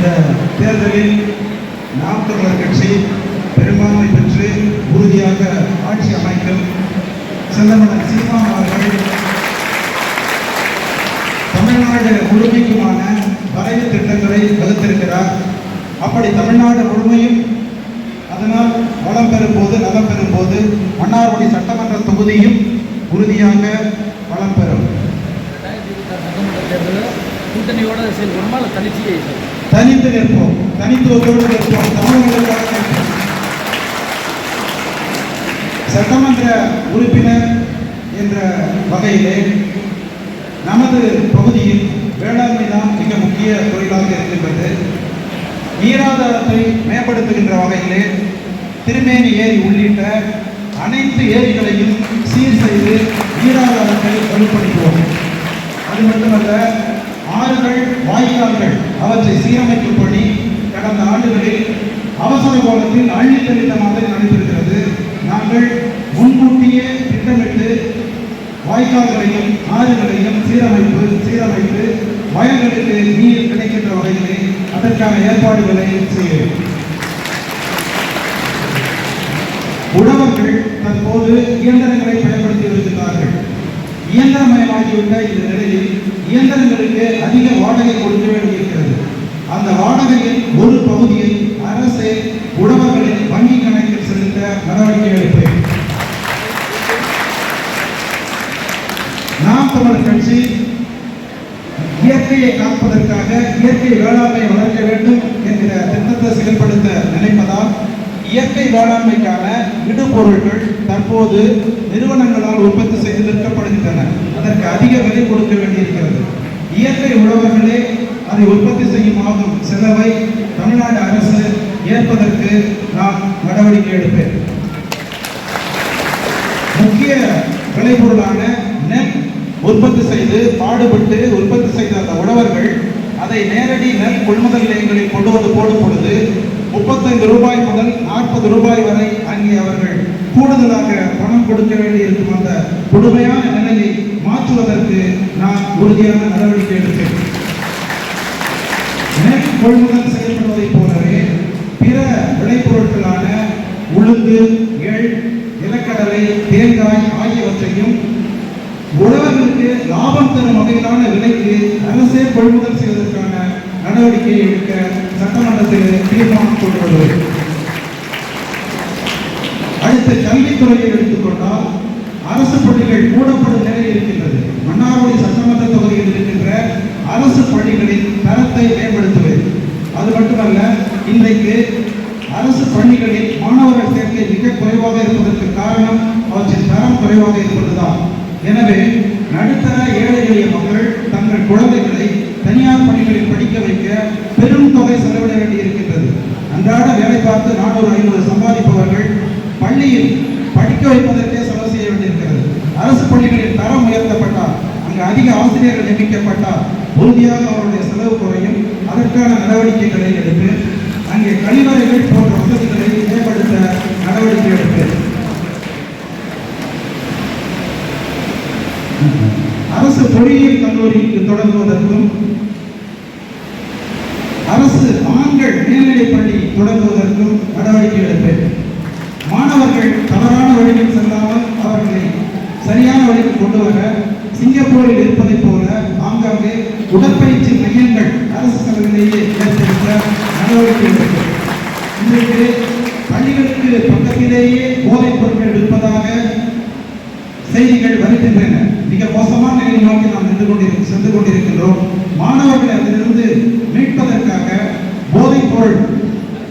இந்த தேர்தலில் நாம் தமிழர் கட்சி பெரும்பான்மை பெற்று உறுதியாக ஆட்சி அமைக்கும் செந்தமலர் சீமான் அவர்கள் தமிழ்நாடு முழுமைக்குமான வரைவு திட்டங்களை வகுத்திருக்கிறார். அப்படி தமிழ்நாடு முழுமையும் அதனால் வளம் பெறும் போது நலம் பெறும் போது மன்னார்குடி சட்டமன்ற தொகுதியும் உறுதியாக வளம் பெறும். தேர்தலில் கூட்டணியோட செயல்படுமா இல்லை தனித்து நிற்போம். தனித்துவத்தோடு நிற்போம். தமிழர்களுக்காக நிற்போம். சட்டமன்ற உறுப்பினர் என்ற வகையிலே நமது பகுதியில் வேளாண்மை தான் மிக முக்கிய தொழிலாக இருக்கின்றது. நீராதாரத்தை மேம்படுத்துகின்ற வகையிலே திருமேனி ஏரி உள்ளிட்ட அனைத்து ஏரிகளையும் சீர் செய்து நீராதாரத்தை வலுப்படுத்துவோம். அது மட்டுமல்ல ஆறுகள் வாய்க்கால்கள் அவற்றை சீரமைக்கும் பணி கடந்த ஆண்டுகளில் அவசர கோலத்தில் அள்ளி மாதிரி நடைபெறுகிறது. நாங்கள் முன்கூட்டியே திட்டமிட்டு வாய்க்கால்களையும் ஆறுகளையும் சீரமைப்பு சீரமைத்து வயல்களுக்கு நீர் கிடைக்கின்ற வகையிலே அதற்கான ஏற்பாடுகளை செய்கிறோம். உழவர்கள் தற்போது இயந்திரங்களை பயன்படுத்தி வருகிறார்கள். இயந்திரமயமாகிவிட்ட இந்த நிலையில் இயந்திரங்கள் அதிக வாடகை கொடுக்க வேண்டியிருக்கிறது அந்த ஒரு பகுதியை அரசு உழவர்களின் வங்கி கணக்கில் செலுத்த நடவடிக்கை எடுப்பேன். நாம் தமிழர் கட்சி இயற்கையை காப்பதற்காக இயற்கை வேளாண்மை வளர்க்க வேண்டும் என்கிற திட்டத்தை செயல்படுத்த நினைப்பதால் இயற்கை வேளாண்மைக்கான இடுபொருட்கள் தற்போது நிறுவனங்களால் உற்பத்தி செய்து விற்கப்படுகின்றன. அதற்கு அதிக விலை கொடுக்க வேண்டியிருக்கிறது. இயற்கை உழவர்களே அதை உற்பத்தி செய்யும் ஆகும் செலவை தமிழ்நாடு அரசு ஏற்பதற்கு நான் நடவடிக்கை எடுப்பேன். முக்கிய விளைபொருளான நெல் உற்பத்தி செய்து பாடுபட்டு உற்பத்தி செய்த அந்த உழவர்கள் அதை நேரடி நெல் கொள்முதல் நிலையங்களில் கொண்டு வந்து போடும் பொழுது முப்பத்தைந்து ரூபாய் முதல் நாற்பது ரூபாய் வரை அங்கே அவர்கள் கூடுதலாக பணம் கொடுக்க வேண்டியிருக்கும் அந்த கொடுமையான நிலையை மாற்றுவதற்கு நான் உறுதியான நடவடிக்கை எடுப்பேன். கொள்முதல் செய்யப்படுவதைப் போலவே பிற விளைபொருட்களான உளுந்து எள் நிலக்கடலை தேங்காய் ஆகியவற்றையும் உழவர்களுக்கு லாபம் தரும் வகையிலான விலைக்கு அரசே கொள்முதல் செய்வதற்கான நடவடிக்கை எடுக்க சட்டமன்றத்தில் தீர்மானம் கொண்டுள்ளது. வருவேன் அடுத்து கல்வித்துறையை எடுத்துக்கொண்டால் அரசு பள்ளிகள் மூடப்படும் நிலை இருக்கின்றது. மன்னார்குடி சட்டமன்ற தொகுதியில் இருக்கின்ற அரசு பள்ளிகளின் தரத்தை மேம்படுத்த அது மட்டுமல்ல இன்றைக்கு அரசு பள்ளிகளில் மாணவர்கள் சேர்க்கை மிக குறைவாக இருப்பதற்கு காரணம் அவற்றின் தரம் குறைவாக இருப்பதுதான். எனவே நடுத்தர ஏழை எளிய மக்கள் தங்கள் குழந்தைகளை தனியார் பள்ளிகளில் படிக்க வைக்க பெரும் தொகை செலவிட வேண்டியிருக்கின்றது. அன்றாட வேலை பார்த்து நானூறு ஐநூறு சம்பாதிப்பவர்கள் பள்ளியில் படிக்க வைப்பதற்கே செலவு செய்ய வேண்டியிருக்கிறது. அரசு பள்ளிகளில் தரம் உயர்த்தப்பட்டால் அங்கு அதிக ஆசிரியர்கள் நியமிக்கப்பட்டால் உறுதியாக அவருடைய செலவு குறையும். அதற்கான நடவடிக்கைகளை எடுத்து அங்கே கழிவறைகள் போன்ற வசதிகளை மேம்படுத்த நடவடிக்கை எடுத்து. அரசு பொறியியல் கல்லூரிக்கு தொடங்குவதற்கும் அரசு ஆண்கள் மேல்நிலைப் பள்ளி தொடங்குவதற்கும் நடவடிக்கை எடுப்பேன் மாணவர்கள் தவறான வழியில் செல்லாமல் அவர்களை சரியான வழிக்கு கொண்டு வர சிங்கப்பூரில் இருப்பதைப் போல ஆங்காங்கே உடற்பயிற்சி மையங்கள் அரசு செலவிலேயே ஏற்படுத்த நடவடிக்கை இன்றைக்கு பள்ளிகளுக்கு பக்கத்திலேயே போதைப் பொருட்கள் விற்பதாக செய்திகள் வருகின்றன. மிக மோசமான நிலை நோக்கி நாம் நின்று கொண்டிரு சென்று கொண்டிருக்கின்றோம். மாணவர்களை அதிலிருந்து மீட்பதற்காக போதைப் பொருள்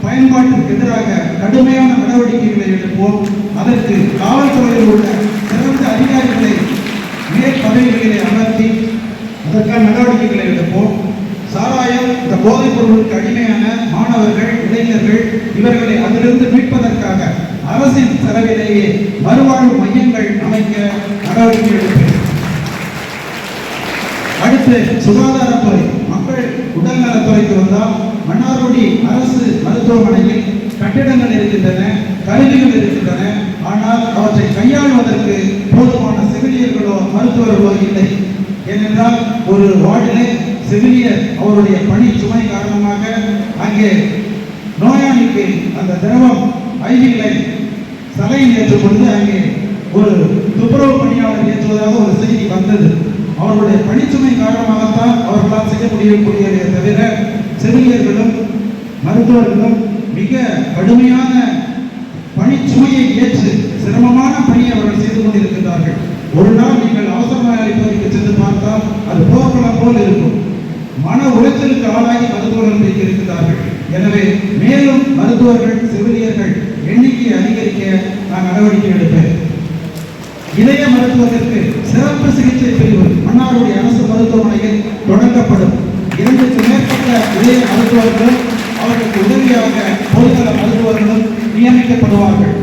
பயன்பாட்டிற்கு எதிராக கடுமையான நடவடிக்கைகளை எடுப்போம். அதற்கு காவல்துறையில் உள்ள சிறந்த அதிகாரிகளை மேல் அமர்த்தி அதற்கான நடவடிக்கைகளை எடுப்போம். சாராயம் இந்த போதைப் பொருளுக்கு அடிமையான மாணவர்கள் இளைஞர்கள் இவர்களை அதிலிருந்து மீட்பதற்காக அரசின் செலவிலேயே மறுவாழ்வு மையங்கள் அமைக்க நடவடிக்கை எடுப்பேன் அடுத்து சுகாதாரத்துறை மக்கள் உடல்நலத்துறைக்கு வந்தால் மன்னார்குடி அரசு மருத்துவமனையில் கட்டிடங்கள் இருக்கின்றன கருவிகள் இருக்கின்றன. ஆனால் அவற்றை கையாள்வதற்கு போதுமான செவிலியர்களோ மருத்துவர்களோ இல்லை. ஏனென்றால் ஒரு வார்டிலே செவிலியர் அவருடைய பணி சுமை காரணமாக அங்கே நோயாளிக்கு அந்த திரவம் ஐவிகளை லைன் சலையில் ஏற்றும் பொழுது அங்கே ஒரு துப்புரவு பணியாளர் ஏற்றுவதாக ஒரு செய்தி வந்தது. அவருடைய பணிச்சுமை காரணமாகத்தான் அவர்களால் செய்ய முடியக்கூடியதே தவிர செவிலியர்களும் மருத்துவர்களும் மிக கடுமையான பணிச்சுமையை ஏற்று சிரமமான பணியை அவர்கள் செய்து கொண்டிருக்கிறார்கள் ஒரு நாள் நீங்கள் அவசர நோயாளி பகுதிக்கு சென்று பார்த்தால் அது போர்க்களம் போல் இருக்கும். மன உளைச்சலுக்கு ஆளாகி மருத்துவர்கள் இருக்கிறார்கள் எனவே மேலும் மருத்துவர்கள் செவிலியர்கள் எண்ணிக்கையை அதிகரிக்க நான் நடவடிக்கை எடுப்பேன். இதய மருத்துவத்திற்கு சிறப்பு சிகிச்சை பிரிவு மன்னாருடைய அரசு மருத்துவமனையில் தொடங்கப்படும். இரண்டுக்கு மேற்பட்ட இதய மருத்துவர்களும் அவர்களுக்கு உதவியாக பொதுநல மருத்துவர்களும் நியமிக்கப்படுவார்கள்.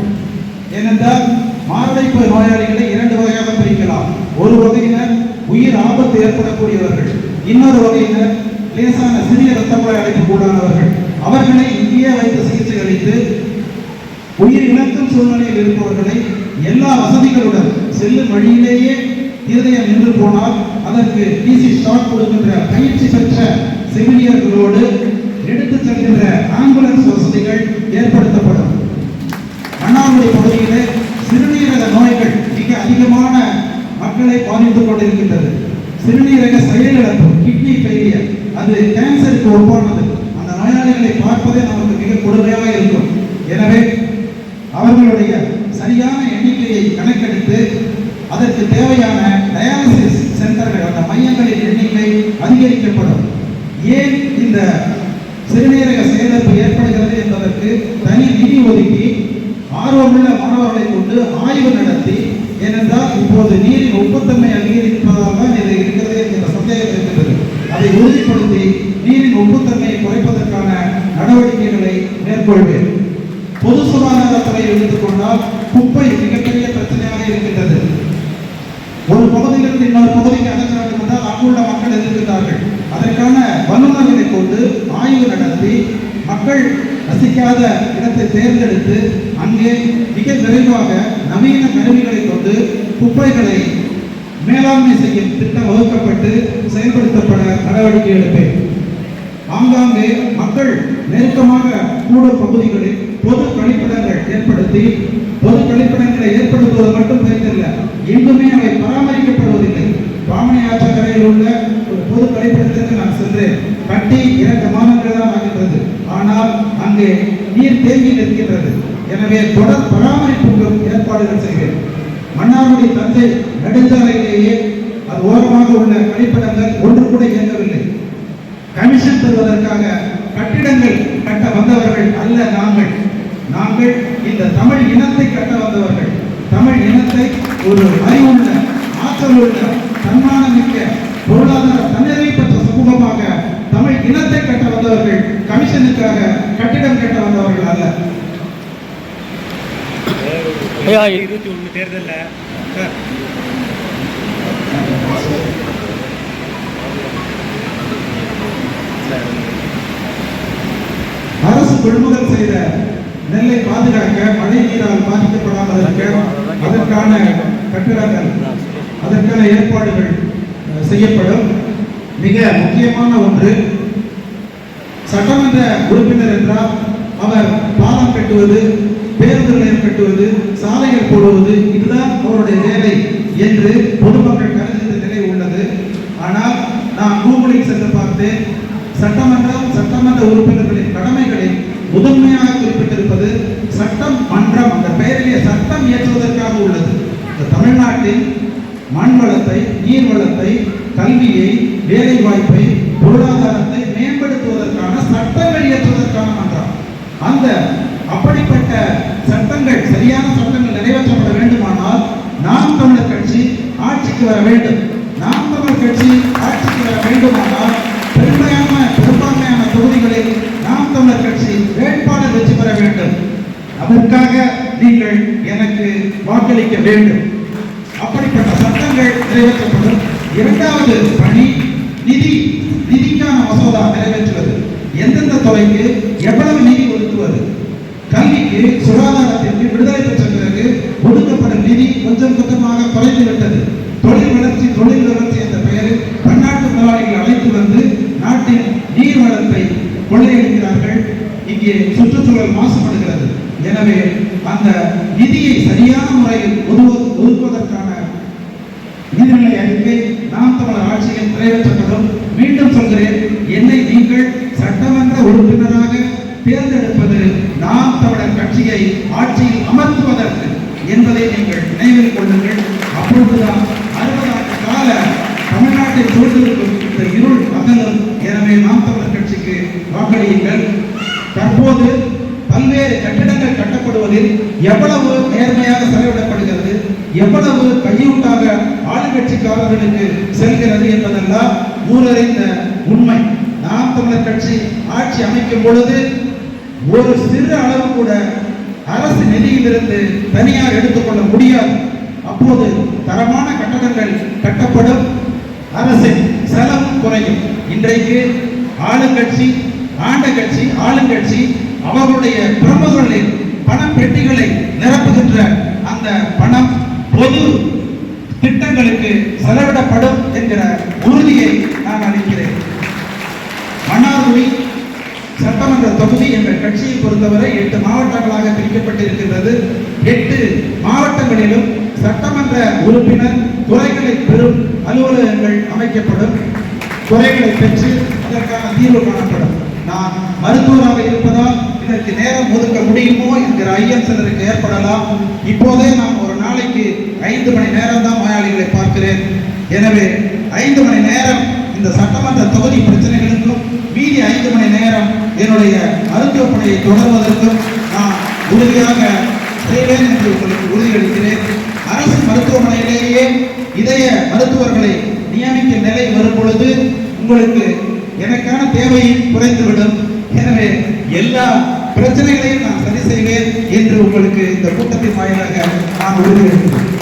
ஏனென்றால் மாரடைப்பு நோயாளிகளை இரண்டு வகையாக பிரிக்கலாம். ஒரு வகையினர் உயிர் ஆபத்து ஏற்படக்கூடியவர்கள் இன்னொரு வகையினர் லேசான சிறிய ரத்தமுறை குழாய் அவர்களை இங்கேயே வைத்து சிகிச்சை அளித்து உயிர் இழக்கும் சூழ்நிலையில் இருப்பவர்களை எல்லா வசதிகளுடன் செல்லும் வழியிலேயே இருதயம் நின்று போனால் அதற்கு டிசி ஷாக் கொடுக்கின்ற பயிற்சி பெற்ற செவிலியர்களோடு எடுத்துச் செல்கின்ற ஆம்புலன்ஸ் வசதிகள் ஏற்படுத்தப்படும். மன்னார்குடி பகுதியிலே சிறுநீரக நோய்கள் மிக அதிகமான மக்களை பாதித்துக் கொண்டிருக்கின்றது. சிறுநீரக செயலிழப்பு கிட்னி ஃபெயிலியர் அது கேன்சருக்கு ஒப்பானது. அந்த நோயாளிகளை பார்ப்பதே நமக்கு மிக கொடுமையாக இருக்கும். எனவே அவர்களுடைய சரியான எண்ணிக்கையை கணக்கெடுத்து அதற்கு தேவையான டயாலிசிஸ் சென்டர்கள் அந்த மையங்களின் எண்ணிக்கை அதிகரிக்கப்படும். ஏன் இந்த சிறுநீரக செயலிழப்பு ஏற்படுகிறது என்பதற்கு தனி நிதி ஒதுக்கி ஆர்வமுள்ள மாணவர்களை கொண்டு ஆய்வு நடத்தி ஏனென்றால் இப்போது நீரின் உப்புத்தன்மை அதிகரிப்பதாக இது இருக்கிறது என்கிற சந்தேகம் இருக்கிறது அதை உறுதிப்படுத்தி நீரின் உப்புத்தன்மையை குறைப்பதற்கான நடவடிக்கைகளை மேற்கொள்வேன். பொது சுகாதாரத்துறை எடுத்துக்கொண்டால் குப்பை மிகப்பெரிய பிரச்சனையாக இருக்கின்றது. ஒரு பகுதியிலிருந்து இன்னொரு பகுதிக்கு அகற்ற வேண்டும் என்றால் அங்குள்ள மக்கள் எதிர்க்கிறார்கள் அதற்கான வல்லுநர்களை கொண்டு ஆய்வு நடத்தி மக்கள் ரசிக்காத இடத்தை தேர்ந்தெடுத்து அங்கே மிக விரைவாக நவீன கருவிகளை கொண்டு குப்பைகளை மேலாண்மை செய்யும் திட்டம் வகுக்கப்பட்டு செயல்படுத்தப்பட நடவடிக்கை எடுப்பேன். ஆங்காங்கே மக்கள் நெருக்கமாக கூடும் பகுதிகளில் பொது கழிப்பிடங்கள் ஏற்படுத்தி பொது கழிப்பிடங்களை ஏற்படுத்துவது மட்டும் தெரிந்தில்லை எங்குமே அவை பராமரிக்கப்படுவதில்லை. பாமணி ஆற்றக்கரையில் உள்ள பொது கழிப்பிடத்திற்கு நான் சென்றேன் கட்டி இரண்டு மாதங்கள் தான் ஆகின்றது. ஆனால் அங்கே நீர் தேங்கி நிற்கின்றது. எனவே தொடர் பராமரிப்புக்கும் ஏற்பாடுகள் செய்வேன். மன்னாருடைய தந்தை நடுத்தரையிலேயே அது ஓரமாக உள்ள கழிப்பிடங்கள் ஒன்று கூட இயங்கவில்லை. கமிஷன் தருவதற்காக கட்டிடங்கள் கட்ட வந்தவர்கள் அல்ல நாங்கள். நாங்கள் இந்த தமிழ் இனத்தை கட்ட வந்தவர்கள். தமிழ் இனத்தை ஒரு அறிவுள்ள ஆற்றல் உள்ள தன்மானமிக்க பொருளாதார தன்னிறை பெற்ற சமூகமாக தமிழ் இனத்தை கட்ட வந்தவர்கள் கமிஷனுக்காக கட்டிடம் கட்ட வந்தவர்கள் அல்ல இருபத்தி ஒன்று தேர்தலில். அரசு கொள்முதல் செய்த நெல்லை பாதுகாக்க மழை நீரால் பாதிக்கப்படாமல் அதற்கான கட்டிடங்கள் அதற்கான ஏற்பாடுகள் செய்யப்படும் மிக முக்கியமான ஒன்று. சட்டமன்ற உறுப்பினர் என்றால் அவர் பாலம் கட்டுவது பேருந்து நிலையம் கட்டுவது சாலைகள் போடுவது இதுதான் அவருடைய வேலை என்று பொதுமக்கள் கருதுகிற நிலை உள்ளது. ஆனால் நான் கூகுளில் சென்று பார்த்தேன் சட்டமன்றம் சட்டமன்ற உறுப்பினர்களின் கடமைகளில் முதன்மையாக குறிப்பிட்டிருப்பது சட்டம் மன்றம் அந்த பெயரிலே சட்டம் இயற்றுவதற்காக உள்ளது. இந்த தமிழ்நாட்டில் மண் வளத்தை நீர் வளத்தை கல்வியை வேலை வாய்ப்பை பொருளாதாரத்தை மேம்படுத்துவதற்கான சட்டங்கள் இயற்றுவதற்கான மன்றம். அந்த அப்படிப்பட்ட சட்டங்கள் சரியான சட்டங்கள் நிறைவேற்றப்பட வேண்டுமானால் நாம் தமிழர் கட்சி ஆட்சிக்கு வர வேண்டும். நாம் தமிழர் கட்சி ஆட்சிக்கு வர வேண்டுமானால் பெருமையான பெரும்பான்மையான தொகுதிகளில் நாம் தமிழர் கட்சி வேட்பாளர் வெற்றி பெற வேண்டும். அதற்காக நீங்கள் எனக்கு வாக்களிக்க வேண்டும். அப்படிப்பட்ட நிறைவேற்றப்படும். இரண்டாவது பணி நிதி நிதிக்கான மசோதா நிறைவேற்றுவது. எந்தெந்த துறைக்கு எவ்வளவு நிதி ஒதுக்குவது? கல்விக்கு சுகாதாரத்திற்கு விடுதலை பெற்ற பிறகு ஒடுக்கப்படும் நிதி கொஞ்சம் கொஞ்சமாக குறைந்து தொழில் வளர்ச்சி தொழில் வளர்ச்சி என்ற பெயரில் பன்னாட்டு முதலாளிகள் அழைத்து வந்து நாட்டின் நீர் வளத்தை கொள்ளையடிக்கிறார்கள். இங்கே சுற்றுச்சூழல் மாசுபடுகிறது. எனவே அந்த நிதியை சரியான முறையில் ஒதுவதற்கான அறிக்கை நாம் தமிழர் ஆட்சியில் நிறைவேற்றப்படும் மீண்டும் சொல்கிறேன் என்னை நீங்கள் சட்டமன்ற உறுப்பினராக தேர்ந்தெடுப்பது நாம் தமிழர் கட்சியை ஆட்சியில் அமர்த்துவதற்கு என்பதை நீங்கள் நினைவில் கொள்ளுங்கள். அப்பொழுதுதான் அறுபது ஆண்டு கால தமிழ்நாட்டை சூழ்ந்திருக்கும் இந்த இருள் அகலும். எனவே நாம் தமிழர் கட்சிக்கு வாக்களியுங்கள். தற்போது பல்வேறு கட்டிடங்கள் கட்டப்படுவதில் எவ்வளவு நேர்மையாக செலவிடப்படுகிறது எவ்வளவு கையூட்டாக ஆளுங்கட்சிக்காரர்களுக்கு செல்கிறது என்பதெல்லாம் ஊரறிந்த உண்மை. நாம் தமிழர் கட்சி ஆட்சி அமைக்கும் பொழுது ஒரு சிறு அளவு கூட அரசு நிதியிலிருந்து தனியார் எடுத்துக்கொள்ள முடியாது. அப்போது தரமான கட்டடங்கள் கட்டப்படும் அரசின் செலவு குறையும். இன்றைக்கு ஆளுங்கட்சி ஆண்ட கட்சி ஆளுங்கட்சி அவர்களுடைய பிரமுகர்களின் பண பெட்டிகளை நிரப்புகின்ற அந்த பணம் பொது திட்டங்களுக்கு செலவிடப்படும் என்கிற உறுதியை நான் அளிக்கிறேன். மன்னார்குடி சட்டமன்ற தொகுதி என்ற கட்சியை பொறுத்தவரை எட்டு மாவட்டங்களாக பிரிக்கப்பட்டிருக்கின்றது. எட்டு மாவட்டங்களிலும் சட்டமன்ற உறுப்பினர் குறைகளை பெறும் அலுவலகங்கள் அமைக்கப்படும். குறைகளை பெற்று அதற்கான தீர்வு காணப்படும். நான் மருத்துவராக இருப்பதால் இதற்கு நேரம் ஒதுக்க முடியுமோ என்கிற ஐயம் சிலருக்கு ஏற்படலாம். இப்போதே நான் ஒரு நாளைக்கு ஐந்து மணி நேரம் தான் நோயாளிகளை பார்க்கிறேன். எனவே ஐந்து மணி நேரம் இந்த சட்டமன்ற தொகுதி பிரச்சனைகளுக்கும் மீதி ஐந்து மணி நேரம் என்னுடைய மருத்துவமனையை தொடர்வதற்கும் நான் உறுதியாக செய்வேன் என்று உங்களுக்கு உறுதியளிக்கிறேன். அரசு மருத்துவமனையிலேயே இதய மருத்துவர்களை நியமிக்க நிலை வரும் பொழுது உங்களுக்கு எனக்கான தேவையும் குறைந்துவிடும். எனவே எல்லா பிரச்சனைகளையும் நான் சரி செய்வேன் என்று உங்களுக்கு இந்த கூட்டத்தின் வாயிலாக நான் உறுதியளிக்கிறேன்.